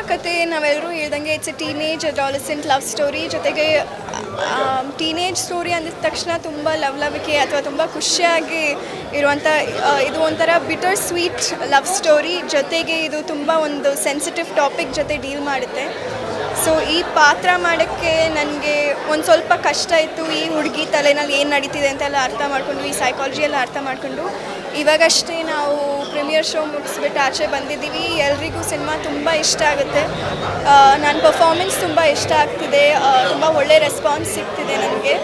ಜೊತೆಗೆ it's a teenage adolescent love story ಜೊತೆಗೆ teenage story ಅಂದಿದ ತಕ್ಷಣ ತುಂಬ ಲವಲವಿಕೆ ಅಥವಾ ತುಂಬ ಖುಷಿಯಾಗಿ ಇರುವಂಥ ಇದು ಒಂಥರ ಬಿಟರ್ ಸ್ವೀಟ್ ಲವ್ ಸ್ಟೋರಿ ಜೊತೆಗೆ ಇದು ತುಂಬ ಒಂದು ಸೆನ್ಸಿಟಿವ್ ಟಾಪಿಕ್ ಜೊತೆ ಡೀಲ್ ಮಾಡುತ್ತೆ. ಸೊ ಈ ಪಾತ್ರ ಮಾಡೋಕ್ಕೆ ನನಗೆ ಒಂದು ಸ್ವಲ್ಪ ಕಷ್ಟ ಇತ್ತು. ಈ ಹುಡುಗಿ ತಲೆನಲ್ಲಿ ಏನು ನಡೀತಿದೆ ಅಂತೆಲ್ಲ ಅರ್ಥ ಮಾಡಿಕೊಂಡು, ಈ ಸೈಕಾಲಜಿ ಎಲ್ಲ ಅರ್ಥ ಮಾಡಿಕೊಂಡು, ಇವಾಗಷ್ಟೇ ನಾವು ಪ್ರೀಮಿಯರ್ ಶೋ ಮುಗಿಸ್ಬಿಟ್ಟು ಆಚೆ ಬಂದಿದ್ದೀವಿ. ಎಲ್ರಿಗೂ ಸಿನಿಮಾ ತುಂಬ ಇಷ್ಟ ಆಗುತ್ತೆ. ನನ್ನ ಪರ್ಫಾರ್ಮೆನ್ಸ್ ತುಂಬ ಇಷ್ಟ ಆಗ್ತಿದೆ. ತುಂಬ ಒಳ್ಳೆ ರೆಸ್ಪಾನ್ಸ್ ಸಿಗ್ತಿದೆ ನನಗೆ.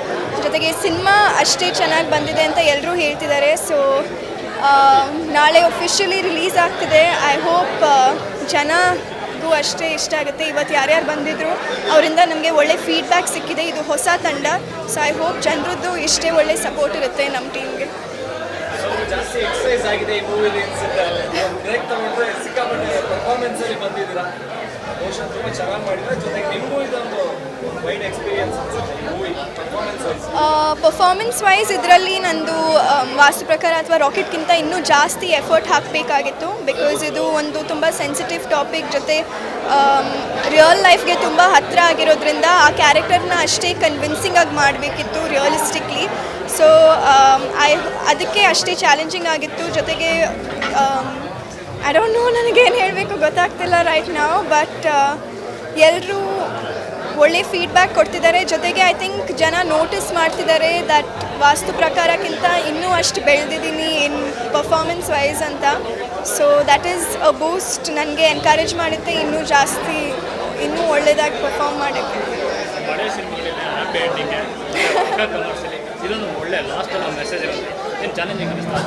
ಜೊತೆಗೆ ಸಿನಿಮಾ ಅಷ್ಟೇ ಚೆನ್ನಾಗಿ ಬಂದಿದೆ ಅಂತ ಎಲ್ಲರೂ ಹೇಳ್ತಿದ್ದಾರೆ. ಸೊ ನಾಳೆ ಒಫಿಷಿಯಲಿ ರಿಲೀಸ್ ಆಗ್ತಿದೆ. ಐ ಹೋಪ್ ಜನಗೂ ಅಷ್ಟೇ ಇಷ್ಟ ಆಗುತ್ತೆ. ಇವತ್ತು ಯಾರ್ಯಾರು ಬಂದಿದ್ರು, ಅವರಿಂದ ನಮಗೆ ಒಳ್ಳೆ ಫೀಡ್ಬ್ಯಾಕ್ ಸಿಕ್ಕಿದೆ. ಇದು ಹೊಸ ತಂಡ. ಸೊ ಐ ಹೋಪ್ ಜನರದ್ದು ಇಷ್ಟೇ ಒಳ್ಳೆ ಸಪೋರ್ಟ್ ಇರುತ್ತೆ ನಮ್ಮ ಟೀಮ್ಗೆ ಸಿಕ್ಕಾಪಟ್ಟೆ ಪರ್ಫಾರ್ಮೆನ್ಸ್ ಅಲ್ಲಿ ಬಂದಿದ್ದೀರಾ? ಬಹುಶಃ ತುಂಬ ಚೆನ್ನಾಗಿ ಮಾಡಿದ್ರೆ ಜೊತೆಗೆ ನಿಮಗೂ ಇದೊಂದು ಪರ್ಫಾರ್ಮೆನ್ಸ್ ವೈಸ್ ಇದರಲ್ಲಿ ನಂದು ಆಮ್, ವಾಸ್ತು ಪ್ರಕಾರ ಅಥವಾ ರಾಕೆಟ್ಗಿಂತ ಇನ್ನೂ ಜಾಸ್ತಿ ಎಫರ್ಟ್ ಹಾಕಬೇಕಾಗಿತ್ತು. ಬಿಕಾಸ್ ಇದು ಒಂದು ತುಂಬ ಸೆನ್ಸಿಟಿವ್ ಟಾಪಿಕ್ ಜೊತೆ ರಿಯಲ್ ಲೈಫ್ಗೆ ತುಂಬ ಹತ್ತಿರ ಆಗಿರೋದ್ರಿಂದ ಆ ಕ್ಯಾರೆಕ್ಟರ್ನ ಅಷ್ಟೇ ಕನ್ವಿನ್ಸಿಂಗ್ ಆಗಿ ಮಾಡಬೇಕಿತ್ತು ರಿಯಲಿಸ್ಟಿಕ್ಲಿ ಸೊ ಐ ಅದಕ್ಕೆ ಅಷ್ಟೇ ಚಾಲೆಂಜಿಂಗ್ ಆಗಿತ್ತು. ಜೊತೆಗೆ ಐ ಡೋಂಟ್ ನೋ ನನಗೇನು ಹೇಳಬೇಕು ಗೊತ್ತಾಗ್ತಿಲ್ಲ ರೈಟ್ ನಾವು ಬಟ್ ಎಲ್ಲರೂ ಒಳ್ಳೆ ಫೀಡ್ಬ್ಯಾಕ್ ಕೊಡ್ತಿದ್ದಾರೆ. ಜೊತೆಗೆ ಐ ಥಿಂಕ್ ಜನ ನೋಟಿಸ್ ಮಾಡ್ತಿದ್ದಾರೆ ದಟ್ ವಾಸ್ತು ಪ್ರಕಾರಕ್ಕಿಂತ ಇನ್ನೂ ಅಷ್ಟು ಬೆಳೆದಿದ್ದೀನಿ ಇನ್ ಪರ್ಫಾರ್ಮೆನ್ಸ್ ವೈಸ್ ಅಂತ. So that is a boost ನನಗೆ ಎನ್ಕರೇಜ್ ಮಾಡುತ್ತೆ. ಇನ್ನೂ ಜಾಸ್ತಿ ಇನ್ನೂ ಒಳ್ಳೆಯದಾಗಿ ಪರ್ಫಾರ್ಮ್ ಮಾಡೋಕ್ಕೆ. ಇದೊಂದು ಒಳ್ಳೆ ಲಾಸ್ಟ್ ಚಾಲೆಂಜಿಂಗ್ ಅನಿಸ್ತಾ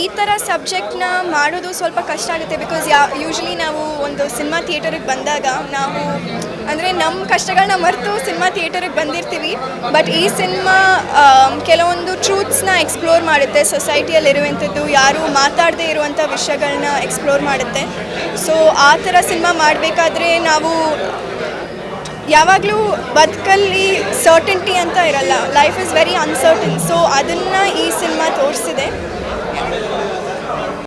ಈ ಥರ ಸಬ್ಜೆಕ್ಟ್ನ ಮಾಡೋದು ಸ್ವಲ್ಪ ಕಷ್ಟ ಆಗುತ್ತೆ ಬಿಕಾಸ್ ಯಾ ಯೂಶ್ವಲಿ ನಾವು ಒಂದು ಸಿನಿಮಾ ಥಿಯೇಟರಿಗೆ ಬಂದಾಗ ನಾವು, ಅಂದರೆ ನಮ್ಮ ಕಷ್ಟಗಳನ್ನ ಮರೆತು ಸಿನಿಮಾ ಥಿಯೇಟರಿಗೆ ಬಂದಿರ್ತೀವಿ. ಬಟ್ ಈ ಸಿನಿಮಾ ಕೆಲವೊಂದು ಟ್ರೂತ್ಸ್ನ ಎಕ್ಸ್ಪ್ಲೋರ್ ಮಾಡುತ್ತೆ ಸೊಸೈಟಿಯಲ್ಲಿರುವಂಥದ್ದು ಯಾರು ಮಾತಾಡದೇ ಇರುವಂಥ ವಿಷಯಗಳನ್ನ ಎಕ್ಸ್ಪ್ಲೋರ್ ಮಾಡುತ್ತೆ. ಸೊ ಆ ಥರ ಸಿನಿಮಾ ಮಾಡಬೇಕಾದ್ರೆ ನಾವು ಯಾವಾಗಲೂ ಬದುಕಲ್ಲಿ ಸರ್ಟನ್ಟಿ ಅಂತ ಇರಲ್ಲ. Life is very uncertain so ಅದನ್ನು ಈ ಸಿನಿಮಾ ತೋರಿಸಿದೆ.